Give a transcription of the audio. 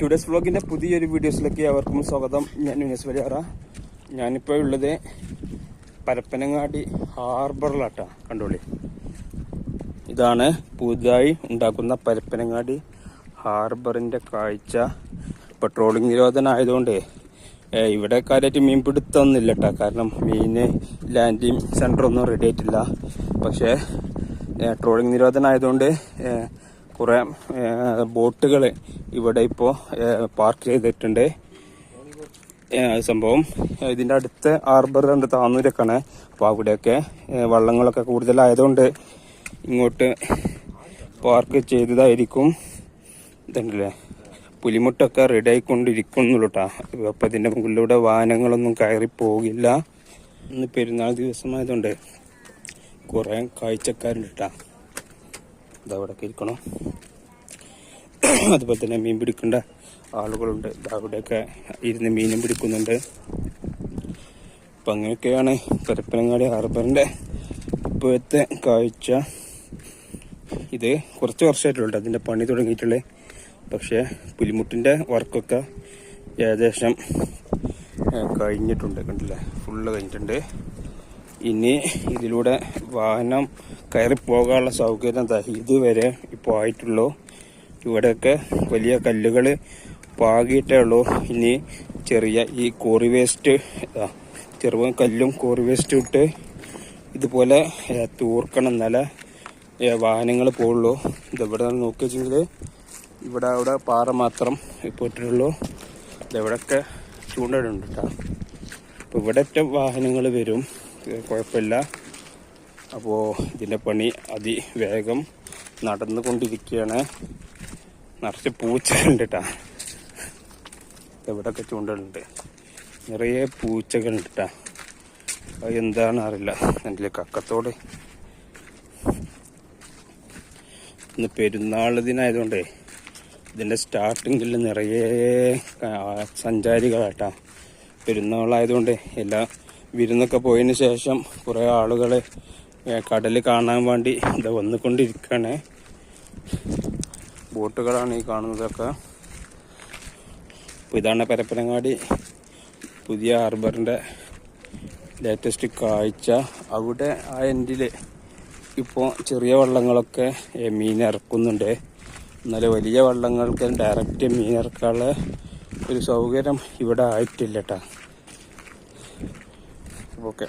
Today's വ്ളോഗിന്റെ പുതിയൊരു വീഡിയോസിലേക്ക് അവർക്കും സ്വാഗതം. ഞാൻ യുനസ് വലിയാറ ഞാനിപ്പോൾ ഉള്ളത് പരപ്പനങ്ങാടി ഹാർബറിലാട്ടാ കണ്ടോളി. ഇതാണ് പുതുതായി ഉണ്ടാക്കുന്ന പരപ്പനങ്ങാടി ഹാർബറിന്റെ കാഴ്ച. പെട്രോളിംഗ് നിരോധനമായതുകൊണ്ട് ഇവിടെ കാര്യമായിട്ട് മീൻ പിടുത്തമൊന്നുമില്ല കേട്ടോ കാരണം മീന് ലാൻഡിങ് സെന്റർ ഒന്നും റെഡി ആയിട്ടില്ല. പക്ഷേ ട്രോളിംഗ് നിരോധനം ആയതുകൊണ്ട് ഏ, കുറെ ബോട്ടുകൾ ഇവിടെ ഇപ്പോൾ പാർക്ക് ചെയ്തിട്ടുണ്ട്. സംഭവം ഇതിന്റെ അടുത്ത ഹാർബർ ഉണ്ട് താന്നൂരൊക്കെയാണ്. അപ്പോൾ അവിടെയൊക്കെ വള്ളങ്ങളൊക്കെ കൂടുതലായതുകൊണ്ട് ഇങ്ങോട്ട് പാർക്ക് ചെയ്തതായിരിക്കും. ഇതുണ്ടല്ലേ? പുലിമുട്ടൊക്കെ റെഡി ആയിക്കൊണ്ടിരിക്കുന്നുള്ളൂ കേട്ടോ അപ്പം ഇതിന്റെ മുകളിലൂടെ വാഹനങ്ങളൊന്നും കയറി പോകില്ല. ഇന്ന് പെരുന്നാൾ ദിവസമായതുകൊണ്ട് കുറേ കാഴ്ചക്കാരുണ്ട് കേട്ടാ ഇതവിടെ ഇരിക്കണം. അതുപോലെ തന്നെ മീൻ പിടിക്കേണ്ട ആളുകളുണ്ട്. ഇതവിടെയൊക്കെ ഇരുന്ന് മീനും പിടിക്കുന്നുണ്ട്. അപ്പം അങ്ങനെയൊക്കെയാണ് പരപ്പനങ്ങാടി ഹാർബറിന്റെ ഇപ്പോഴത്തെ കാഴ്ച. ഇത് കുറച്ച് വർഷമായിട്ടുള്ളൂ അതിന്റെ പണി തുടങ്ങിയിട്ടുള്ളത് പക്ഷേ പുലിമുട്ടിന്റെ വർക്കൊക്കെ ഏകദേശം കഴിഞ്ഞിട്ടുണ്ട്. കണ്ടില്ലേ? ഫുള്ള് കഴിഞ്ഞിട്ടുണ്ട്. ഇനി ഇതിലൂടെ വാഹനം കയറി പോകാനുള്ള സൗകര്യം ഇതുവരെ ഇപ്പോൾ ആയിട്ടുള്ളൂ. ഇവിടെയൊക്കെ വലിയ കല്ലുകൾ പാകിയിട്ടേ ഉള്ളൂ. ഇനി ചെറിയ ഈ കോറി വേസ്റ്റ് ചെറുപ്പം കല്ലും കോറി വേസ്റ്റും ഇട്ട് ഇതുപോലെ തൂർക്കണം എന്നാലേ വാഹനങ്ങൾ പോകുള്ളൂ. ഇതെവിടെ നോക്കി വെച്ചെങ്കിൽ ഇവിടെ അവിടെ പാറ മാത്രം ഇപ്പോൾ ഇട്ടിട്ടുള്ളൂ ഇതെവിടെയൊക്കെ ചൂണ്ടയിടുണ്ട് കേട്ടോ. അപ്പോൾ ഇവിടെയൊക്കെ വാഹനങ്ങൾ വരും. കുഴപ്പമില്ല. അപ്പോൾ ഇതിന്റെ പണി അതിവേഗം നടന്നുകൊണ്ടിരിക്കുകയാണ്. നിറച്ച് പൂച്ചകളുണ്ട് കേട്ടാ ഇവിടെയൊക്കെ ചൂണ്ടകളുണ്ട്. നിറയെ പൂച്ചകളുണ്ട് കേട്ടാ അത് എന്താണെന്ന് അറിയില്ല. എന്റെ കക്കത്തോട്. ഇന്ന് പെരുന്നാൾ ദിനമായതുകൊണ്ടേ ഇതിന്റെ സ്റ്റാർട്ടിങ്ങിൽ നിറയെ സഞ്ചാരികളാട്ടാ പെരുന്നാളായതുകൊണ്ട് എല്ലാ വിരുന്നൊക്കെ പോയതിന് ശേഷം കുറേ ആളുകൾ കടൽ കാണാൻ വേണ്ടി ഇത് വന്നുകൊണ്ടിരിക്കുകയാണ് ബോട്ടുകളാണ് ഈ കാണുന്നതൊക്കെ. അപ്പോൾ ഇതാണ് പരപ്പനങ്ങാടി. പുതിയ ഹാർബറിന്റെ ലേറ്റസ്റ്റ് കാഴ്ച. അവിടെ ആ എൻഡിൽ ഇപ്പോൾ ചെറിയ വള്ളങ്ങളൊക്കെ മീൻ ഇറക്കുന്നുണ്ട് എന്നാൽ വലിയ വള്ളങ്ങൾക്ക് ഡയറക്റ്റ് മീൻ ഇറക്കാനുള്ള ഒരു സൗകര്യം ഇവിടെ ആയിട്ടില്ല കേട്ടോ equivoqué.